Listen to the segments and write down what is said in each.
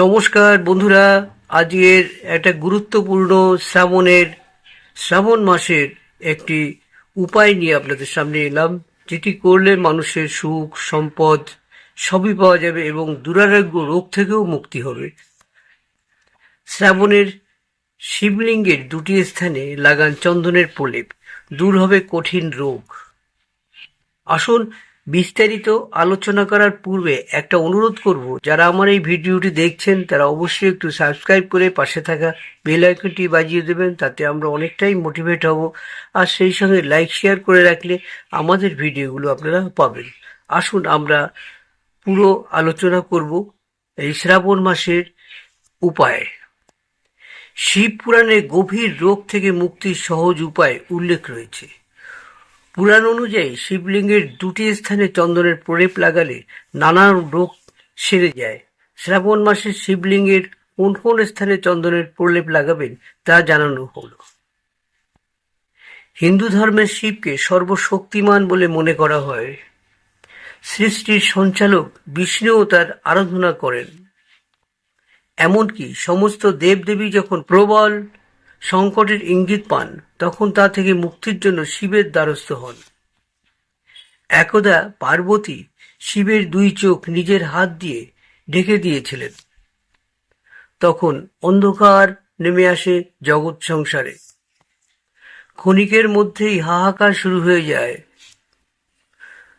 নমস্কার বন্ধুরা, আজকের একটা গুরুত্বপূর্ণ শ্রাবণের, শ্রাবণ মাসের একটি উপায় নিয়ে আপনাদের সামনে এলাম, যেটি করলে মানুষের সুখ, সম্পদ সবই পাওয়া যাবে এবং দুরারোগ্য রোগ থেকেও মুক্তি হবে। শ্রাবণের শিবলিঙ্গের দুটি স্থানে লাগান চন্দনের প্রলেপ, দূর হবে কঠিন রোগ। আসুন বিস্তারিত আলোচনা করার পূর্বে একটা অনুরোধ করব, যারা আমার এই ভিডিওটি দেখছেন, তারা অবশ্যই একটু সাবস্ক্রাইব করে পাশে থাকা বেল আইকনটি বাজিয়ে দেবেন, তাতে আমরা অনেকটাই মোটিভেট হব। আর সেই সঙ্গে লাইক শেয়ার করে রাখলে আমাদের ভিডিওগুলো আপনারা পাবেন। আসুন আমরা পুরো আলোচনা করব এই শ্রাবণ মাসের উপায়। শিব পুরাণে গভীর রোগ থেকে মুক্তির সহজ উপায় উল্লেখ রয়েছে। পুরাণ অনুযায়ী শিবলিঙ্গের দুটি স্থানে চন্দনের প্রলেপ লাগালে নানা রোগ সেরে যায়। শ্রাবণ মাসে শিবলিঙ্গের কোন কোন স্থানে চন্দনের প্রলেপ লাগাবেন তা জানানো হলো। হিন্দু ধর্মের শিবকে সর্বশক্তিমান বলে মনে করা হয়। সৃষ্টির সঞ্চালক বিষ্ণুও তার আরাধনা করেন। এমনকি সমস্ত দেবদেবী যখন প্রবল সংকটের ইঙ্গিত পান, তখন তা থেকে মুক্তির জন্য শিবের দ্বারস্থ হন। একদা পার্বতী শিবের দুই চোখ নিজের হাত দিয়ে ঢেকে দিয়েছিলেন। তখন অন্ধকার নেমে আসে জগৎ সংসারে। ক্ষণিকের মধ্যেই হাহাকার শুরু হয়ে যায়।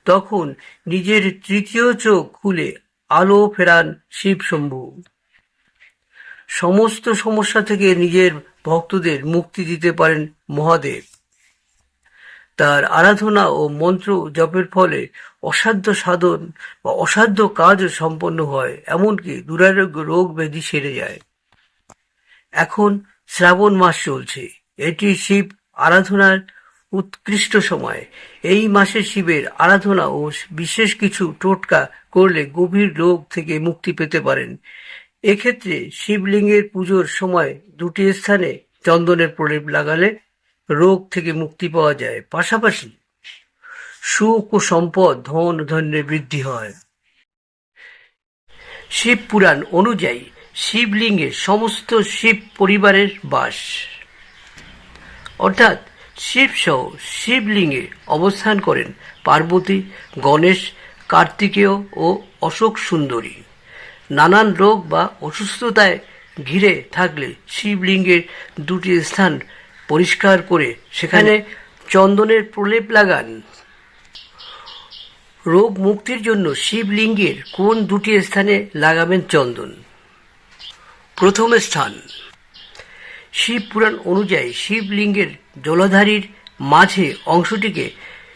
তখন নিজের তৃতীয় চোখ খুলে আলো ফেরান শিব শম্ভু সমস্ত সমস্যা থেকে নিজের ভক্তদের মুক্তি দিতে পারেন মহাদেব। তার আরাধনা ও মন্ত্র জপের ফলে অসাধ্য সাধন বা অসাধ্য কাজও সম্পন্ন হয়, এমনকি দুরারোগ্য রোগ ব্যাধি সেরে যায়। এখন শ্রাবণ মাস চলছে। এটি শিব আরাধনার উৎকৃষ্ট সময়। এই মাসে শিবের আরাধনা ও বিশেষ কিছু টোটকা করলে গভীর রোগ থেকে মুক্তি পেতে পারেন। এক্ষেত্রে শিবলিঙ্গের পুজোর সময় দুটি স্থানে চন্দনের প্রলেপ লাগালে রোগ থেকে মুক্তি পাওয়া যায়। পাশাপাশি সুখ ও সম্পদ, ধন ও ধন্যে বৃদ্ধি হয়। শিব পুরাণ অনুযায়ী শিবলিঙ্গে সমস্ত শিব পরিবারের বাস। অর্থাৎ শিব সহ শিবলিঙ্গে অবস্থান করেন পার্বতী, গণেশ, কার্তিকেয় ও অশোক সুন্দরী। নানান রোগ বা অসুস্থতায় ঘিরে থাকলে শিবলিঙ্গের দুটি স্থান পরিষ্কার করে সেখানে চন্দনের প্রলেপ লাগান। রোগ মুক্তির জন্য শিবলিঙ্গের কোন দুটি স্থানে লাগাবেন চন্দন? প্রথম স্থান। শিব পুরাণ অনুযায়ী শিবলিঙ্গের জলাধারীর মাঝে অংশটিকে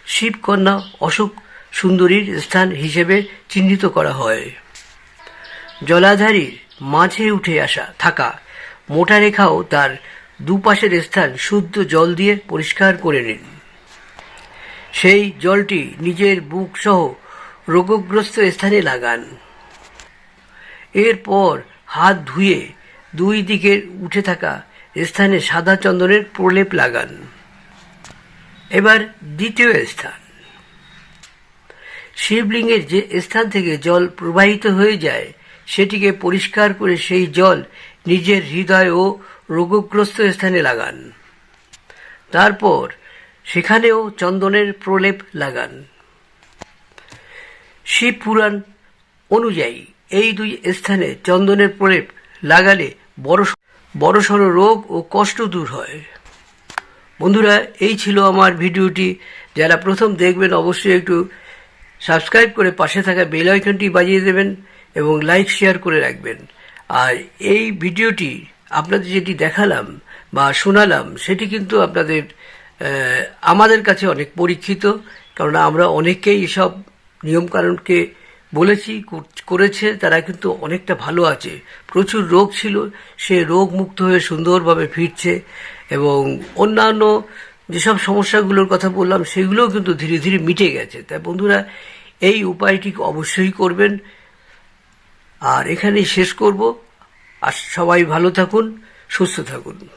শিবকন্যা অশোক সুন্দরীর স্থান হিসেবে চিহ্নিত করা হয়। জলাধারীর মাঝে উঠে আসা, থাকা। মোটা রেখাও তার দুপাশের স্থান শুদ্ধ জল দিয়ে পরিষ্কার করে নিন। সেই জলটি নিজের বুক সহ রোগগ্রস্ত স্থানে লাগান। এরপর হাত ধুয়ে দুই দিকের উঠে থাকা স্থানে সাদা চন্দনের প্রলেপ লাগান। এবার দ্বিতীয় স্থান। শিবলিঙ্গের যে স্থান থেকে জল প্রবাহিত হয়ে যায় সেটিকে পরিষ্কার করে সেই জল নিজের হৃদয় ও রোগগ্রস্ত স্থানে লাগান। তারপর সেখানেও চন্দনের প্রলেপ লাগান। শিব পুরাণ অনুযায়ী এই দুই স্থানে চন্দনের প্রলেপ লাগালে বড় বড়সড় রোগ ও কষ্ট দূর হয়। বন্ধুরা, এই ছিল আমার ভিডিওটি। যারা প্রথম দেখবেন, অবশ্যই একটু সাবস্ক্রাইব করে পাশে থাকা বেল আইকনটি বাজিয়ে দেবেন। এবং লাইক শেয়ার করে রাখবেন। আর এই ভিডিওটি আপনাদের যেটি দেখালাম বা শোনালাম, সেটি কিন্তু আপনাদের আমাদের কাছে অনেক পরীক্ষিত কারণ আমরা অনেকেই এসব নিয়মকানুনকে বলেছি, কর- করেছে, তারা কিন্তু অনেকটা ভালো আছে। প্রচুর রোগ ছিল, সে রোগ মুক্ত হয়ে সুন্দরভাবে ফিরছে এবং অন্যান্য যেসব সমস্যাগুলোর কথা বললাম, সেগুলোও কিন্তু ধীরে ধীরে মিটে গেছে। তাই বন্ধুরা, এই উপায়টি অবশ্যই করবেন। আর এখানেই শেষ করব। আর সবাই ভালো থাকুন সুস্থ থাকুন।